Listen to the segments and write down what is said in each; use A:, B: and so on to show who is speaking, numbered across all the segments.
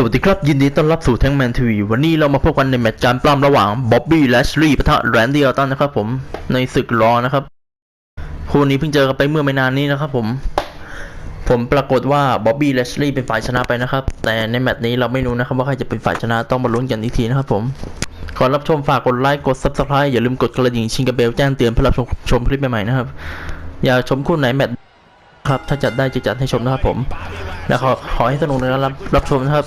A: สวัสดีครับ ยินดีต้อนรับสู่แทงแมนทีวีวันนี้เรามาพบกันในแมตช์การปล้ำระหว่างบ๊อบบี้และชลีปะทะแรนดี้ออตตันนะครับผมในศึกรอนะครับคู่นี้เพิ่งเจอกันไปเมื่อไม่นานนี้นะครับผม ผมปรากฏว่าบ๊อบบี้และชลีเป็นฝ่ายชนะไปนะครับ แต่ในแมตช์นี้เราไม่รู้นะครับว่าใครจะเป็นฝ่ายชนะต้องมาลุ้นกันอีกทีนะครับผมก่อนรับชมฝากกดไลค์กด subscribe อย่าลืมกดกระดิ่งชิงกระเบลแจ้งเตือนเพื่อรับชมชมคลิปใหม่ๆนะครับอย่าชมคู่ไหนแมตช์ ครับ ถ้าจัดได้จะจัดให้ชมนะครับผม แล้วขอขอให้สนุกในการรับรับชมนะครับ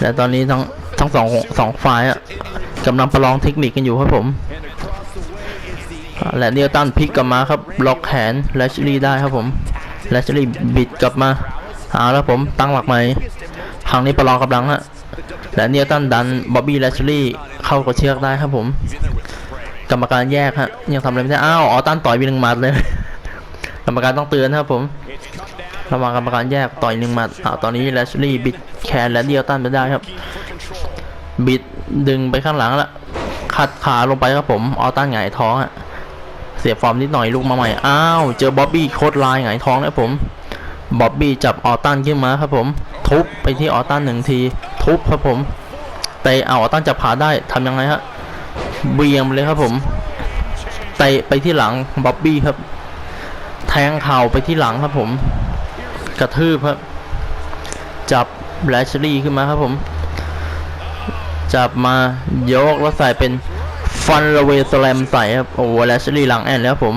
A: และตอนนี้ทั้งทั้งสองสองฝ่ายอะกำลังประลองเทคนิคกันอยู่ครับผม และเนียตันพลิกกลับมาครับล็อกแขนแลชลี่ได้ครับผมแลชลี่บิดกลับมาหาแล้วผมตั้งหลักใหม่ครั้งนี้ประลองกำลังฮะและเนียตันดันบ๊อบบี้แลชลี่เข้ากระเชือกได้ครับผม กรรมการแยกฮะยังทำอะไรไม่ได้อ้าวออตันต่อยไปหนึ่งมัดเลย กรรมการต้องเตือนนะครับผม ระว่างกรรมการแยกต่อยหนึ่งมัดอ่าตอนนี้แลชลี่บิดแขนและเดียวตันไปได้ครับ บิดดึงไปข้างหลังละขัดขาลงไปครับผมออตันหงายท้องอะเสียฟอร์มนิดหน่อยลูกมาใหม่ อ้าว เจอบ๊อบบี้โคตรลายหงายท้องแล้วผม บ๊อบบี้จับออตันขึ้นมาครับผม ทุบไปที่ออตันหนึ่งที ทุบครับผม เตะเอาออตันจับขาได้ทำยังไงฮะเบียงไปเลยครับผม เตะไปที่หลังบ๊อบบี้ครับ แทงเข่าไปที่หลังครับผม กระทืบครับ จับแลชลี่ขึ้นมาครับผม จับมายกแล้วใส่เป็นฟันระเวสแลมใส่ครับ โอ้แลชลี่หลังแอนแล้วผม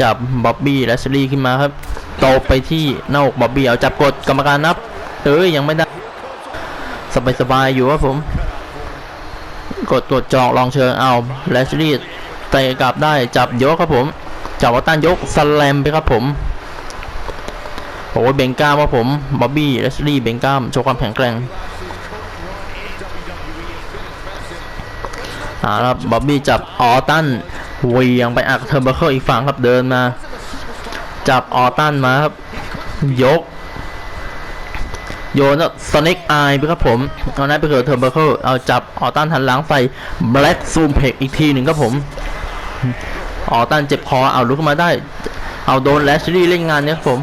A: จับบ๊อบบี้แลชลี่ขึ้นมาครับตบไปที่หน้าอกบ๊อบบี้เอาจับกดกรรมการนับเอ้ยยังไม่ได้ สบายสบายๆอยู่ครับผม กดกดจจอกลองเชิงเอาแลชลี่เตะกลับได้จับยกครับผม จับวัตตันยกสแลมไปครับผมโอ้ยเบงก้ามครับผมบ๊อบบี้เลสลี่เบงก้ามโชว์ความแข็งแกร่งอ่าครับบ๊อบบี้จับออตันเวียงไปอักเทอร์เบอร์เคิลอีกฝั่งครับเดินมา จับออตันมาครับยก โยนสเน็กไอไปครับผมเอานั้นไปเกิดเทอร์เบอร์เคิลเอาจับออตันหันหลังใส่แบล็กซูมเพกอีกทีหนึ่งครับผม ออตันเจ็บคอเอาลุกขึ้นมาได้ เอาโดนแลชลี่เล่นงานเนี่ยครับผม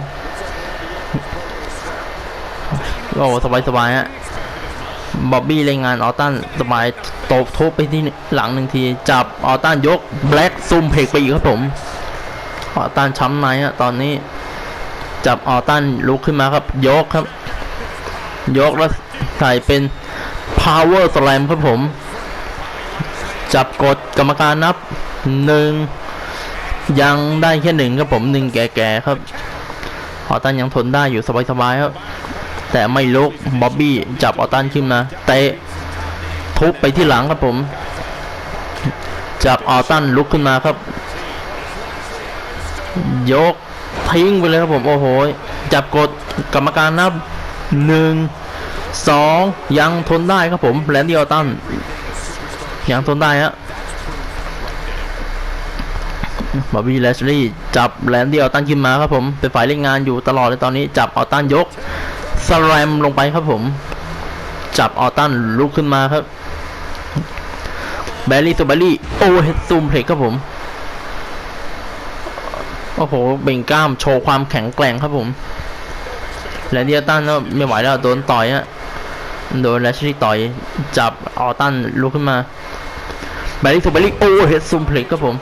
A: โอ้สบายสบายฮะบ๊อบบี้เล่นงานออตันสบายตบทุบไปที่หลังหนึ่งที จับออตันยกแบล็กซูมเพกไปอีกครับผมออตันช้ำในฮะตอนนี้ จับออตันลุกขึ้นมาครับ ยกครับ ยกแล้วใส่เป็น power slam ครับผม จับกดกรรมการนับหนึ่ง ยังได้แค่หนึ่งครับผมหนึ่งแก่ๆครับออตันยังทนได้อยู่สบายๆครับ แต่ไม่ลุกบ๊อบบี้จับออตันขึ้นมาเตะทุบไปที่หลังครับผม จับออตันลุกขึ้นมาครับ ยกทิ้งไปเลยครับผม โอ้โห จับกดกรรมการนับหนึ่งสองยังทนได้ครับผมแลนดี้ออตันยังทนได้ฮะ บอบบี้แลชลี่จับแลนดี้ออตันขึ้นมาครับผมเป็นฝ่ายเล่นงานอยู่ตลอดเลยตอนนี้จับออตันยกสแลมลงไปครับผม จับออตันลุกขึ้นมาครับแบลลี่ตัวแบลลี่โอเฮดซูมเพลกครับผมโอ้โหเบ่งกล้ามโชว์ความแข็งแกร่งครับผมแลนดี้ออตันก็ไม่ไหวแล้วโดนต่อยฮะโดนแลชลี่ต่อยจับออตันลุกขึ้นมาแบลลี่ตัวแบลลี่โอเฮดซูมเพลกครับผม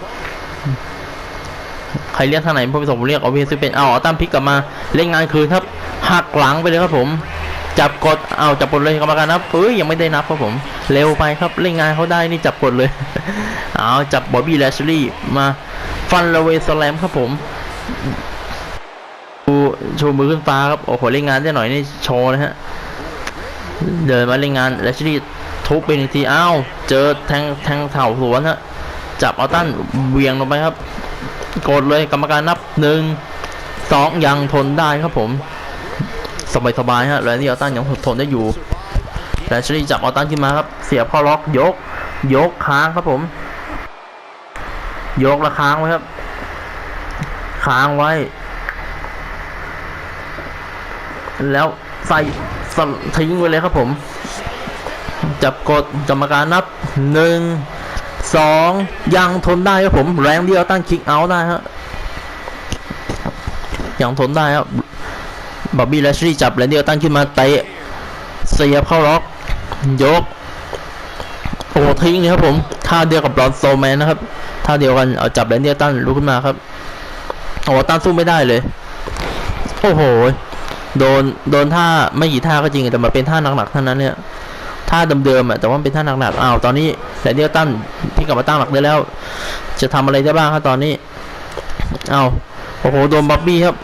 A: ครเรียกทางไหนผมผมเรียกเอาเวสเป็นเอาเอาตั้มพลิกกลับมาเล่นงานคืนครับหักหลังไปเลยครับผม จับกดเอาจับกดเลยกรรมการนับเฮ้ยยังไม่ได้นับครับผม เร็วไปครับเล่นงานเขาได้นี่จับกดเลยเอาจับบอบบี้แลชลี่มาฟันระเวสแลมครับผมชูชูมือขึ้นฟ้าครับโอ้โหเล่นงานได้หน่อยนี่โชว์นะฮะเดินมาเล่นงานแลชลี่ทุบไปหนึ่งทีอ้าวเจอแทงแทงเข่าสวนฮะจับเอาตั้นเวียงลงไปครับ กดเลยกรรมการนับหนึ่งสองยังทนได้ครับผม สบายสบายฮะแลนดี้ออตันยังทนได้อยู่แลนชลีจับออตันขึ้นมาครับ เสียบเข้าล็อกยก ยกค้างครับผม ยกแล้วค้างไว้ครับ ค้างไว้ แล้วใส่ทิ้งไว้เลยครับผม จับกดกรรมการนับหนึ่ง สองยังทนได้ครับผมแรงเดียวตั้งคิกเอาได้ฮะยังทนได้ครับบอบบี้แลชลีย์จับแลนดี้ออตตันขึ้นมาเตะเสียบเข้าล็อก ยกโอ้ทิ้งเลยครับผมท่าเดียวกับบรอนโซแมนนะครับท่าเดียวกันเอาจับแลนดี้ออตตันลุกขึ้นมาครับโอ้ตันสู้ไม่ได้เลยโอ้โหโดนโดนท่าไม่กี่ท่าก็จริงแต่มาเป็นท่าหนักๆเท่านั้นเนี่ย ท่าเดิมๆอะแต่ว่าเป็นท่าหนักๆอ้าวตอนนี้แลนดี้ออตตันที่กลับมาตั้งหลักได้แล้ว จะทำอะไรได้บ้างครับตอนนี้อ้าวโอ้โหโดนบ๊อบบี้ครับ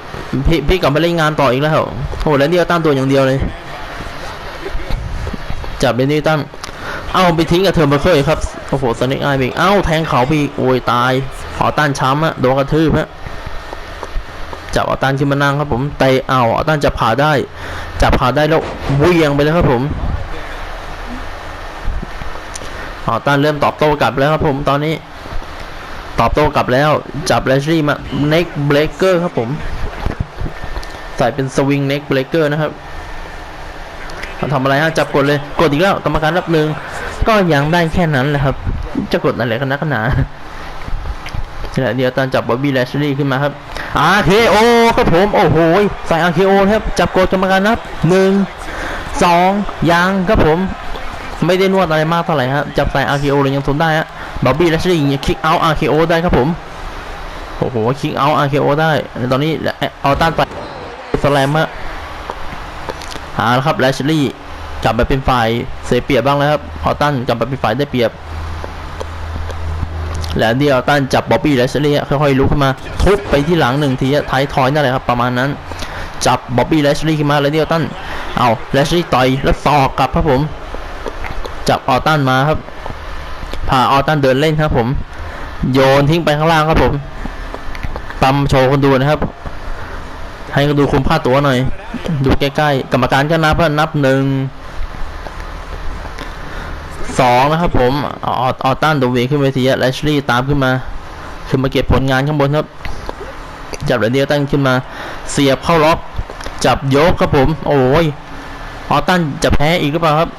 A: พี่พี่กลับมาเล่นงานต่ออีกแล้วโอ้โหแลนดี้ออตตันตัวอย่างเดียวเลย จับแลนดี้ออตตันเอาไปทิ้งกับเทอร์เบอร์เคอร์ครับโอ้โหสน็กไอไปอีกเอ้าแทงเขาไปอีกโอ้ยตายขอต้านช้ำอะโดนกระทืบฮะจับเอาตันขึ้นมานั่งครับผมเตะเอาอาตันจับขาได้จับขาได้แล้วเหวียงไปเลยครับผม เอาตันเริ่มตอบโต้กลับแล้วครับผมตอนนี้ ตอบโต้กลับแล้วจับแลชลี่มาเน็กเบรกเกอร์ครับผม ใส่เป็นสวิงเน็กเบรกเกอร์นะครับทำอะไรฮะจับกดเลยกดอีกแล้วกรรมการรับหนึ่งก็ยังได้แค่นั้นแหละครับ จะกดอะไรกันนักหนาและเดียวตอนจับบอบบี้แลชลีย์ขึ้นมาครับ RKO ครับผม โอ้โห ใส่ RKO ครับ จับกดกรรมการนับหนึ่งสองยังครับผม ไม่ได้นวดอะไรมากเท่าไหร่ฮะจับใส่ RKO เลยยังทนได้ฮะบ๊อบบี้และชลีย์ยังคิกเอา RKO ได้ครับผมโอ้โหคิกเอา RKO ได้ ตอนนี้เอาต้านไปสแลมฮะหาแล้วครับแลชลี่กลับมาเป็นฝ่ายเสียเปรียบบ้างแล้วครับฮอตตันกลับมาเป็นฝ่ายได้เปรียบแล้วเดียวตันจับบ๊อบบี้แลชลี่ค่อยๆลุกขึ้นมาทุบไปที่หลังหนึ่งทีท้ายทอยนั่นแหละครับประมาณนั้นจับบ๊อบบี้แลชลี่ขึ้นมาแล้วเดียวตันเอาแลชลี่ต่อยแล้วศอกกลับครับผม จับออตันมาครับ พาออตันเดินเล่นครับ ผม โยนทิ้งไปข้างล่างครับผมปั๊มโชว์คนดูนะครับ ให้คนดูคุมค่าตัวหน่อย ดูใกล้ๆ กรรมการก็นับนับหนึ่งสองนะครับ ผมออออตันโดเวขึ้นเวทีแลชลี่ตามขึ้นมา ขึ้นมาเก็บผลงานข้างบนครับ จับเรเดียตันขึ้นมา เสียบเข้าล็อก จับยกครับผม โอ้ยออตันจะแพ้อีกหรือเปล่าครับ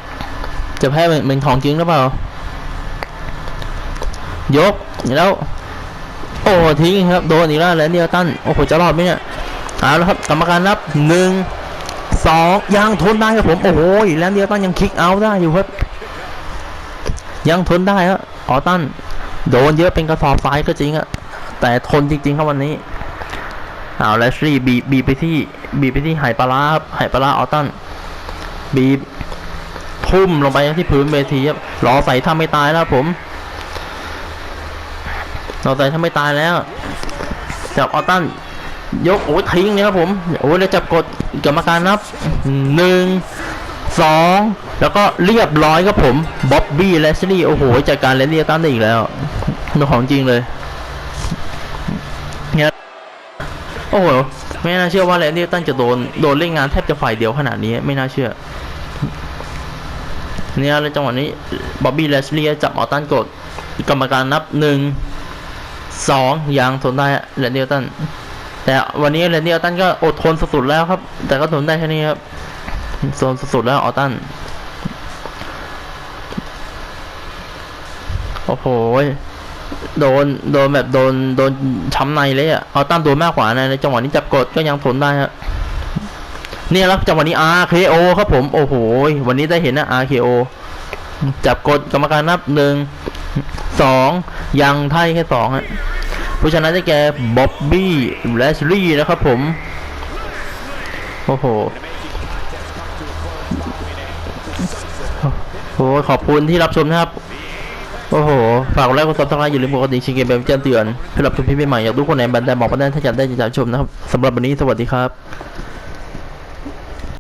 A: จะแพ้เหมือนเหมือนของจริงหรือเปล่า ยกแล้ว โอ้ทิ้งครับโดนอีกแล้วแล้วเดียตันโอ้โหจะรอดไหมเนี่ยเอาละครับกรรมการนับหนึ่งสองยังทนได้ครับผมโอ้โหแล้วเดียวตันยังคลิกเอาได้อยู่ครับ ยังทนได้ครับออตันโดนเยอะเป็นกระสอบทรายก็จริงอะแต่ทนจริงๆครับวันนี้เอาแลชลี่บีบบีบไปที่บีบไปที่ไหปลาร้าครับไหปลาร้าออตันบีบ ทุ่มลงไปที่พื้นเวทีครับรอใส่ถ้าไม่ตายแล้วผมรอใส่ถ้าไม่ตายแล้ว จับออตันยกโอ้ยทิ้งเลยครับผมโอ้ยแล้วจับกดกรรมการนับหนึ่งสองแล้วก็เรียบร้อยครับผมบ๊อบบี้และชลี่โอ้โหจัดการเลนเดียตันได้อีกแล้วนของจริงเลยเนี่ยโอ้โหไม่น่าเชื่อว่าเลนเดียตันจะโดนโดนเล่นงานแทบจะฝ่ายเดียวขนาดนี้ไม่น่าเชื่อ เนี่ยแล้วจังหวะนี้บ๊อบบี้แลชลี่จับออตันกดกรรมการนับหนึ่งสองยังทนได้เลนเดียตันแต่วันนี้เรนนี่ออตันก็อดทนสุดๆแล้วครับ แต่ก็ทนได้แค่นี้ครับโซนสุดๆแล้วออตันโอ้โหโดนโดนแบบโดนโดนช้ำในเลยอะออตันโดนมากกว่านะในจังหวะนี้จับกดก็ยังทนได้ครับ เนี่ยแล้วจังหวะนี้ RKO ครับผม โอ้โห วันนี้ได้เห็นนะ RKO จับกดกรรมการนับหนึ่งสองยังไทยแค่สองฮะผู้ชนะได้แก่บ๊อบบี้แลชลี่นะครับผม โอ้โหโอ้โหขอบคุณที่รับชมนะครับ โอ้โห ฝากกดไลค์กดซับสไครต์อย่าลืมกดกระดิ่งชิงเกมแบบแจ้งเตือนสำหรับชมพี่ใหม่อยากดูคนไหนบันไดบอกมาไดถ้าอยากได้จะชมนะครับสำหรับวันนี้สวัสดีครับ